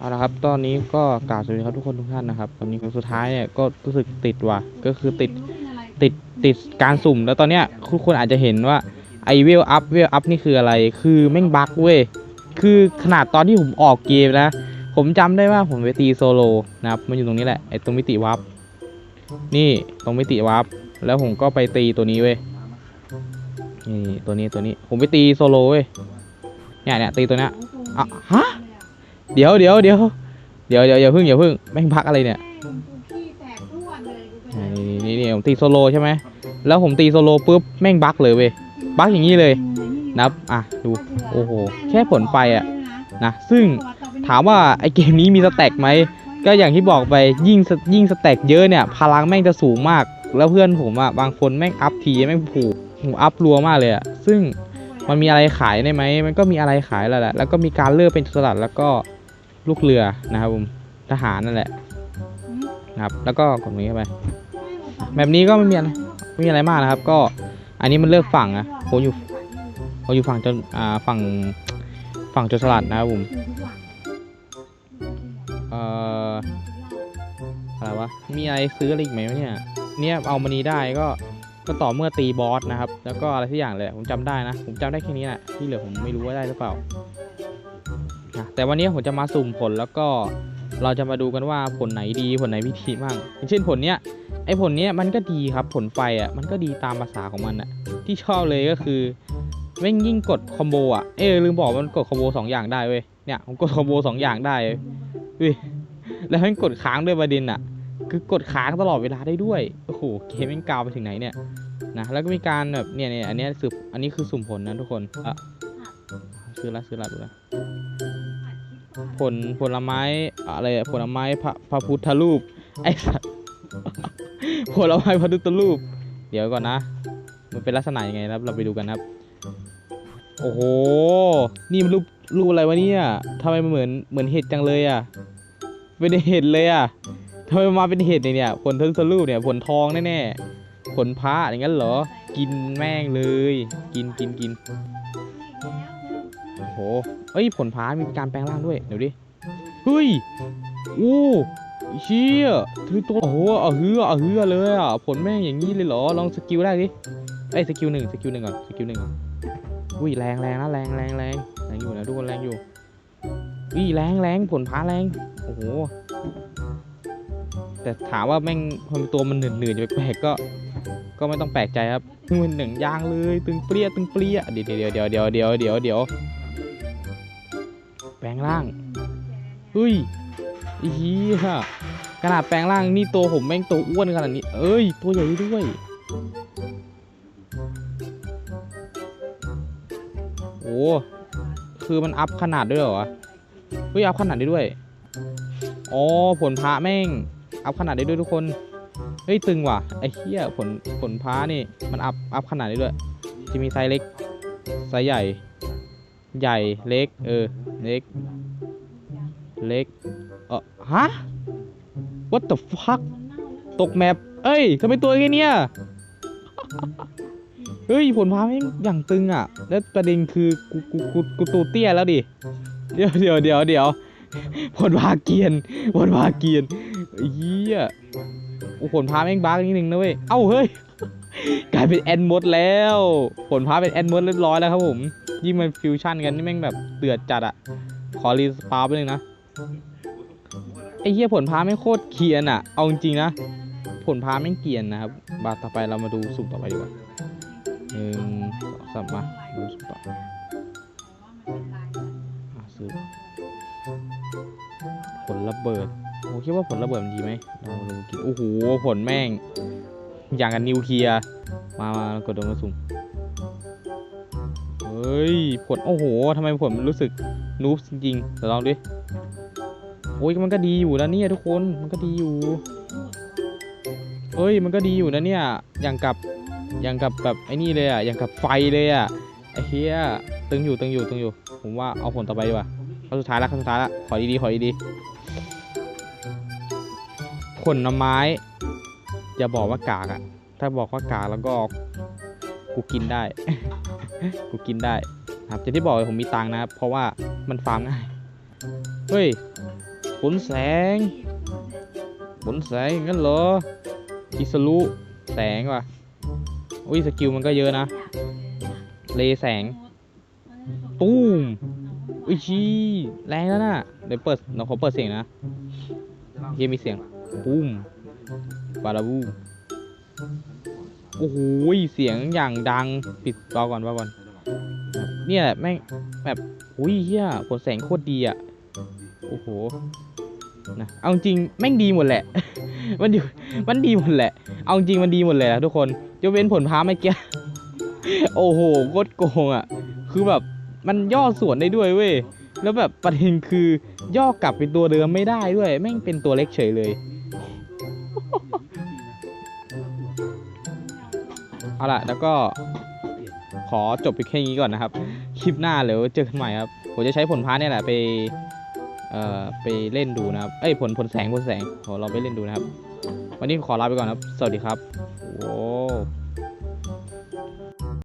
เอาละครับ ตอนนี้ก็กล่าวสวัสดีครับทุกคนทุกท่านนะครับ ตอนนี้ครั้งสุดท้ายเนี่ยก็รู้สึกติดว่ะ ก็คือติดติดติดการสุ่ม แล้วตอนเนี้ยทุกคนอาจจะเห็นว่าไอเวลอัพเวลอัพนี่คืออะไร คือแม่งบั๊กเว้ย คือขนาดตอนที่ผมออกเกมนะ ผมจำได้ว่าผมไปตีโซโลนะครับ มันอยู่ตรงนี้แหละ ไอตรงมิติวับนี่ตรงมิติวับแล้วผมก็ไปตีตัวนี้เว้ย นี่ตัวนี้ตัวนี้ ผมไปตีโซโลเว้ย เนี่ยเนี่ยตีตัวเนี้ยอะฮะ เดี๋ยวเดี๋ยวเดี๋ยวเดี๋ยวเดี๋ยวอย่าพึ่งอย่าพึ่งแม่งพักอะไรเนี่ยนี่นี่ผมตีโซโลใช่ไหมแล้วผมตีโซโลปุ๊บแม่งบั๊กเลยเว้ยบั๊กอย่างนี้เลยนับอะดูโอ้โหแค่ผลไปอะนะซึ่งถามว่าไอเกมนี้มีสแต็กไหมก็อย่างที่บอกไปยิ่งยิ่งสแต็กเยอะเนี่ยพลังแม่งจะสูงมาก แล้วเพื่อนผมอะบางคนแม่งอัพทีแม่งผูกผมอัพรัวมากเลยอะซึ่งมันมีอะไรขายได้ไหมมันก็มีอะไรขายแล้วแหละแล้วก็มีการเลือกเป็นสลัดแล้วก็ ลูกเรือนะครับผมทหารนั่นแหละนะครับ แล้วก็กดตรงนี้เข้าไป แบบนี้ก็ไม่มีอะไรไม่มีอะไรมากนะครับ ก็อันนี้มันเลือกฝั่งนะผมอยู่ผมอยู่ฝั่งจนอ่าฝั่งฝั่งจรสลัดนะครับผมเอ่ออะไรวะมีอะไรซื้ออะไรอีกไหมวะเนี่ยเนี่ยเอามานี้ได้ก็ก็ต่อเมื่อตีบอสนะครับ แล้วก็อะไรที่อย่างเลยผมจำได้นะ ผมจำได้แค่นี้แหละที่เหลือผมไม่รู้ว่าได้หรือเปล่า นะแต่วันนี้ผมจะมาสุ่มผลแล้วก็เราจะมาดูกันว่าผลไหนดีผลไหนไม่ดีบ้างอย่างเช่นผลเนี้ยไอ้ผลเนี้ยมันก็ดีครับผลไฟอะมันก็ดีตามภาษาของมันอะที่ชอบเลยก็คือแม่งยิ่งกดคอมโบอะเออลืมบอกว่ามันกดคอมโบสองอย่างได้เว้ยเนี่ยผมกดคอมโบสองอย่างได้เว้ยเว้ยแล้วมันกดค้างด้วยประเด็นอะ คือกดค้างตลอดเวลาได้ด้วยโอ้โหเกมแม่งกาวไปถึงไหนเนี่ยนะแล้วก็มีการแบบเนี่ยเนี่ยอันเนี้ยสืบอันนี้คือสุ่มผลนะทุกคนอะซื้อละซื้อละดูละ ผลผลไม้อะไรผลไม้พระพระพุทธรูปไอ้สัสผลไม้พระพุทธรูป เดี๋ยวก่อนนะ มันเป็นลักษณะยังไงครับ เราไปดูกันครับ โอ้โห นี่มันรูปรูปอะไรวะเนี่ยทำไมมันเหมือนเหมือนเห็ดจังเลยอะเป็นเห็ดเลยอะทำไมมาเป็นเห็ดเนี่ยผลพระพุทธรูปเนี่ยผลทองแน่ๆผลพระอย่างนั้นเหรอ กินแม่งเลย กินกินกิน เอ้ยผลพามีการแปลงร่างด้วย เดี๋ยวดิ เฮ้ย โอ้เชี่ยถือตัว โอ้โหเอาเฮือเอาเฮือเลยอะ ผลแม่งอย่างนี้เลยเหรอ ลองสกิลได้ดิเอ้ยสกิลหนึ่งสกิลหนึ่งก่อน สกิลหนึ่งก่อนอุ้ยแรงแรงนะแรงแรงแรงแรงอยู่นะทุกคนแรงอยู่อุ้ยแรงแรงผลพาแรง โอ้โห แต่ถามว่าแม่งพอตัวมันเหนืดหนืดๆแปลกๆก็ก็ไม่ต้องแปลกใจครับมันหนึ่งยางเลย ตึงเปรี้ยตึงเปรี้ยเดี๋ยวเดี๋ยวเดี๋ยวเดี๋ยวเดี๋ยวเดี๋ยวเดี๋ยว แปลงร่างเฮ้ยอีเหี้ยขนาดแปลงร่างนี่ตัวผมแม่งตัวอ้วนขนาดนี้ เอ้ย ตัวใหญ่ด้วยโอ้คือมันอัพขนาดด้วยเหรอเฮ้ยอัพขนาดได้ด้วยอ๋อผลพระแม่ง อัพขนาดได้ด้วยทุกคนเฮ้ยตึงว่ะไอ้เหี้ยผลผลพระนี่มันอัพอัพขนาดได้ด้วย จะมีไซส์เล็กไซส์ใหญ่ ใหญ่เล็ก เออ เล็ก เล็กเออฮะ what the fuck ตกแมปเอ้ยทำไมตัวแค่เนี้ยเฮ้ย ผลพาแม่งอย่างตึงอะ แล้วประเด็นคือกูกูกูกูตัวเตี้ยแล้วดิ เดี๋ยวเดี๋ยวเดี๋ยวเดี๋ยวผลพาเกียนผลพาเกียนเฮียโอ้ผลพาแม่งบ้านิดนึงนะเว้ย เอ้าเฮ้ย กลายเป็นแอนมดแล้ว ผลพาเป็นแอนมดเรียบร้อยแล้วครับผม ยิ่งมันฟิวชั่นกันนี่แม่งแบบเดือดจัดอะขอรีสปาไปเลยนะไอ้เหี้ยผลพาไม่โคตรเกียนอะเอาจริงๆนะ ผลพาไม่เกียนนะครับบาต่อไปเรามาดูสุ่มต่อไปดีกว่าหนึ่งสองสามมาดูสุ่มต่อซื้อผลระเบิดผมคิดว่าผลระเบิดมันดีไหมเราลองกินโอ้โหผลแม่ง อย่างกับนิวเคลียร์มา มากดดมาสุ่ม ฮ้ยผลโอ้โหทำไมผลมันรู้สึกนูบจริงๆเดี๋ยวลองดิโอ้ยมันก็ดีอยู่นะเนี่ยทุกคนมันก็ดีอยู่เฮ้ยมันก็ดีอยู่นะเนี่ยอย่างกับอย่างกับแบบไอ้นี่เลยอะอย่างกับไฟเลยอะไอ้เหี้ยตึงอยู่ตึงอยู่ตึงอยู่ ผมว่าเอาผลต่อไปดีกว่าครั้งสุดท้ายละครั้งสุดท้ายละขอดีๆขอดีๆผลไม้อย่าบอกว่ากากอะถ้าบอกว่ากากแล้วก็ กูกินได้ กูกินได้ครับอย่างที่บอกผมมีตังค์นะครับ เพราะว่ามันฟาร์มง่าย เฮ้ยผลแสงผลแสงงั้นเหรออิสรุแสงว่ะอุ้ยสกิลมันก็เยอะนะ เลแสง ตูมอุ้ยชีแรงแล้วน่ะเดี๋ยวเปิดเราขอเปิดเสียงนะเฮียมีเสียง ปุ้มบาราบู โอ้โหเสียงอย่างดังปิดเบาก่อนเบาก่อนเนี่ยแหละแม่งแบบอุ้ยเฮียผลแสงโคตรดีอะโอ้โหนะเอาจริงแม่งดีหมดแหละ มันอยู่มันดีหมดแหละ เอาจริงมันดีหมดเลยนะทุกคนยกเว้นผลพ้าเมื่อกี้โอ้โหโคตรโกงอะ คือแบบมันย่อส่วนได้ด้วยเว้ยแล้วแบบประเด็นคือย่อกลับเป็นตัวเดิมไม่ได้ด้วย แม่งเป็นตัวเล็กเฉยเลย เอาล่ะ แล้วก็ขอจบไปแค่นี้ก่อนนะครับ คลิปหน้าเดี๋ยวเจอกันใหม่ครับ ผมจะใช้ผลพาร์ทเนี่ยแหละไป เอ่อ ไปเล่นดูนะครับ เอ้ย ผลผลแสงผลแสงขอเราไปเล่นดูนะครับ วันนี้ขอลาไปก่อนครับ สวัสดีครับโว้